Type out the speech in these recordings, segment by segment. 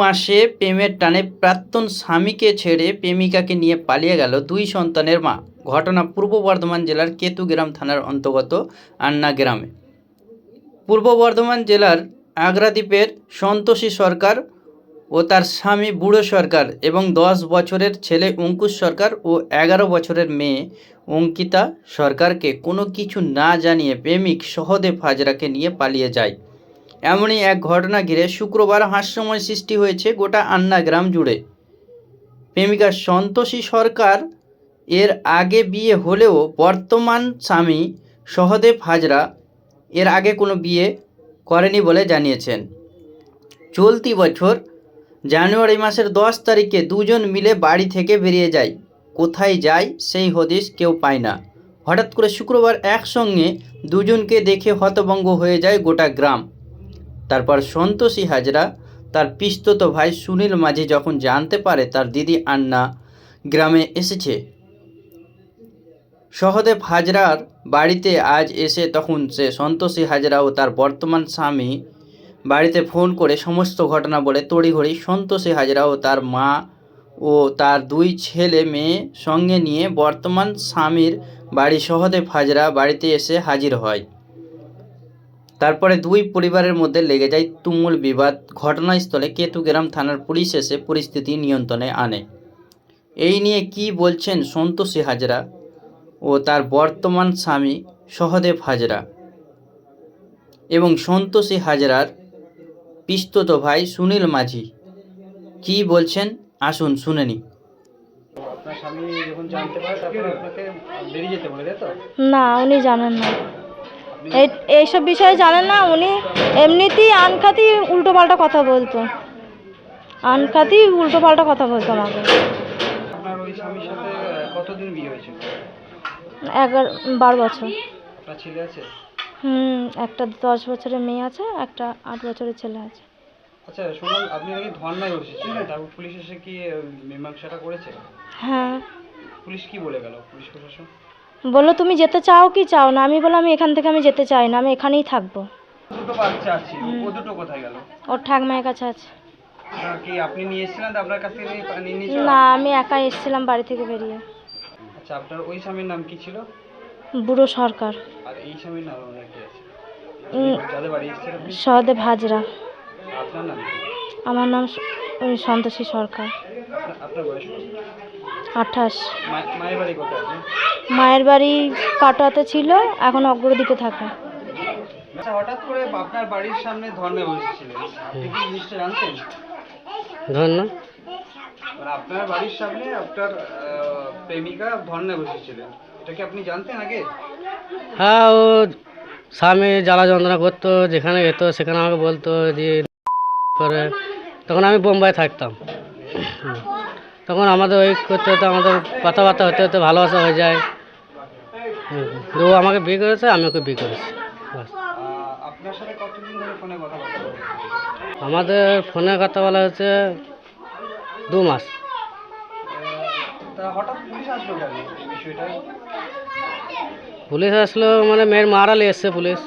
মাসে প্রেমের টানে প্রাক্তন স্বামীকে ছেড়ে প্রেমিকাকে নিয়ে পালিয়ে গেল দুই সন্তানের মা। ঘটনা পূর্ব বর্ধমান জেলার কেতুগ্রাম থানার অন্তর্গত আন্না গ্রামে। পূর্ব বর্ধমান জেলার আগ্রাদ্বীপের সন্তোষী সরকার ও তার স্বামী বুড়ো সরকার এবং দশ বছরের ছেলে অঙ্কুশ সরকার ও এগারো বছরের মেয়ে অঙ্কিতা সরকারকে কোনো কিছু না জানিয়ে প্রেমিক সহদেব হাজরাকে নিয়ে পালিয়ে যায়। এমনই এক ঘটনা ঘিরে শুক্রবার হাস্যময় সৃষ্টি হয়েছে গোটা আন্না গ্রাম জুড়ে। প্রেমিকা সন্তোষী সরকার এর আগে বিয়ে হলেও বর্তমান স্বামী সহদেব হাজরা এর আগে কোনো বিয়ে করেনি বলে জানিয়েছেন। চলতি বছর জানুয়ারি মাসের দশ তারিখে দুজন মিলে বাড়ি থেকে বেরিয়ে যায়। কোথায় যায় সেই হদিস কেউ পায় না। হঠাৎ করে শুক্রবার একসঙ্গে দুজনকে দেখে হতভঙ্গ হয়ে যায় গোটা গ্রাম। তারপর সন্তোষী হাজরা, তার পিস্তত ভাই সুনীল মাঝি যখন জানতে পারে তার দিদি আন্না গ্রামে এসেছে। সহদেব হাজরার বাড়িতে আজ এসে তখন সে সন্তোষী হাজরা ও তার বর্তমান স্বামী বাড়িতে ফোন করে সমস্ত ঘটনা বলে তড়িঘড়ি সন্তোষী হাজরা ও তার মা ও তার দুই ছেলে মেয়ে সঙ্গে নিয়ে বর্তমান স্বামীর বাড়ি সহদেব হাজরা বাড়িতে এসে হাজির হয়। তারপরে দুই পরিবারের মধ্যে লেগে যায় তুমুল বিবাদ। ঘটনাস্থলে কেতুগ্রাম থানার পুলিশ এসে পরিস্থিতি নিয়ন্ত্রণে আনে। এই নিয়ে কি বলছেন সন্তোষী হাজরা ও তার বর্তমান স্বামী সহদেব হাজরা এবং সন্তোষী হাজরার পিস্তত ভাই সুনীল মাঝি। কি বলছেন? আসুন শুনে নি আপনার স্বামী যখন জানতে পারে তারপরে আপনাকে বেরিয়ে যেতে বলে তাই তো? না উনি জানেন না। এইসব বিষয়ে জানেন না উনি? এমনিতেই আনখাতি উল্টো পাল্টা কথা বলতো। আনখাতি উল্টো পাল্টা কথা বলতো আমাকে। এগারো বারো বছর। হুম একটা দশ বছরের মেয়ে আছে একটা আট বছরের ছেলে আছে। আচ্ছা শুনুন আপনি নাকি ধর্নায় বসেছিলেন? তারপর পুলিশ এসে কি মীমাংসাটা করেছে? হ্যাঁ। পুলিশ কি বলে গেল? পুলিশ প্রশাসন? বলল তুমি যেতে চাও কি চাও না? আমি বললাম আমি এখান থেকে আমি যেতে চাই না আমি এখানেই থাকব। দুটো বাচ্চা আছে ও দুটো কোথায় গেল? ওর ঠাকমায়ের কাছে আছে। কি আপনি নিয়ে এসেছিলেন আপনার কাছ থেকে নিয়ে- না আমি একা এসেছিলাম বাড়ি থেকে বেরিয়ে। আচ্ছা আপনার ওই স্বামীর নাম কি ছিল? বুড়ো সরকার। আর এই স্বামীর নাম আপনার কি আছে? যাদের বাড়ি এসেছেন আপনি? সহদেব হাজরা। আপনার নাম আমার নাম সন্তোষী সরকার। আপনার- বয়স কত? আঠাশ। মায়ের বাড়ি কোথায় আছে মায়ের বাড়ি কাটোয়াতে ছিল এখন অগ্রদিকে থাকে। আচ্ছা হঠাৎ করে আপনার বাড়ির সামনে ধর্মে বসেছিলেন আপনি কি জিনিসটা জানতেন? ধন্য মানে আপনার বাড়ির সামনে আপনার প্রেমিকা ধর্ণে বসেছিলেন এটা কি আপনি জানতেন আগে? হ্যাঁ ও স্বামী জ্বালা যন্ত্রণা করতো যেখানে যেত সেখানে আমাকে বলতো যে করে। তখন আমি বোম্বাই থাকতাম। হুম। তখন আমাদের ওই করতে হতে, আমাদের কথাবার্তা হতে হতে ভালোবাসা হয়ে যায়। ও আমাকে বিয়ে করেছে, আমি ওকে বিয়ে করেছি আমাদের ফোনে কথা বলা হচ্ছে দু মাস। পুলিশ আসলো মানে মেয়ের মারালে এসছে পুলিশ।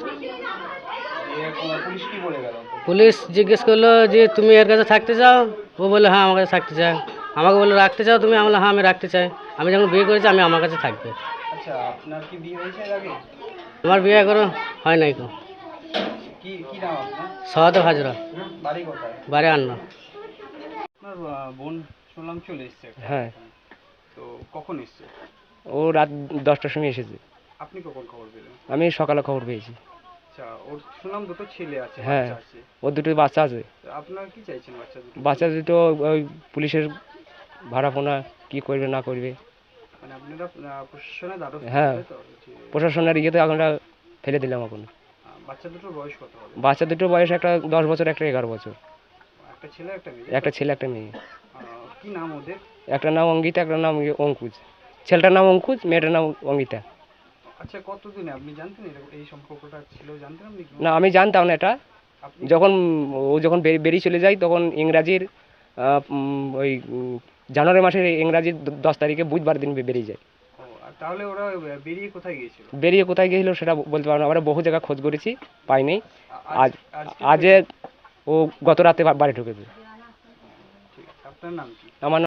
পুলিশ বলে জিজ্ঞেস করল যে, তুমি এর কাছে থাকতে চাও? ও বলল হ্যাঁ আমার কাছে থাকতে চাই। আমাকে বলল রাখতে চাও তুমি? আমি বললাম হ্যাঁ আমি রাখতে চাই। আমি যখন বিয়ে করেছি আমি আমার কাছে থাকবে। আচ্ছা আপনার কি বিয়ে হয়েছে এর আগে? আমার বিয়ে এখনও হয় নাই কো কি কি নাম আপনার? সহদেব হাজরা। বাড়ি কোথায়? বারে আন্না। আপনার আহ, বোন শুনলাম চলে এসছে হ্যাঁ। তো কখন এসছে? ও রাত দশটার সময় এসেছে। আপনি কখন খবর পেলেন? আমি সকালে খবর পেয়েছি। আচ্ছা ওর শুনলাম দুটো ছেলে আছে হ্যাঁ। বাচ্চা আছে। ওর দুটো বাচ্চা আছে। তো আপনার কি চাইছেন বাচ্চা দুটো? বাচ্চা দুটো ওই পুলিশের ভাড়াপোনা কি করবে না করবে। মানে হ্যাঁ। প্রশাসনের ইয়েতে এখন ফেলে দিলাম এখন। বাচ্চা দুটোর বয়স দুটো বয়স একটা দশ বছর একটা এগারো বছর। একটা ছেলে একটা মেয়ে? একটা ছেলে একটা মেয়ে। নাম ওদের? একটা নাম ইয়ে অঙ্কুজ। ছেলেটার নাম অঙ্কুজ মেয়েটার নাম অঙ্কিতা আচ্ছা? না আমি জানতাম না এটা। যখন ও যখন বেরিয়ে চলে যায় তখন ইংরাজির ওই জানুয়ারি মাসের ইংরাজির দশ তারিখে বুধবার দিন বেরিয়ে যায়। তাহলে ওরা বেরিয়ে কোথায় গিয়েছিল? বেরিয়ে কোথায় গিয়েছিল সেটা বলতে পারব না। আমরা বহু জায়গায় খোঁজ করেছি পাইনি। আজ আজে ও গত রাতে বাড়ি ঢুকেছে। আপনার নাম কি? আমার নাম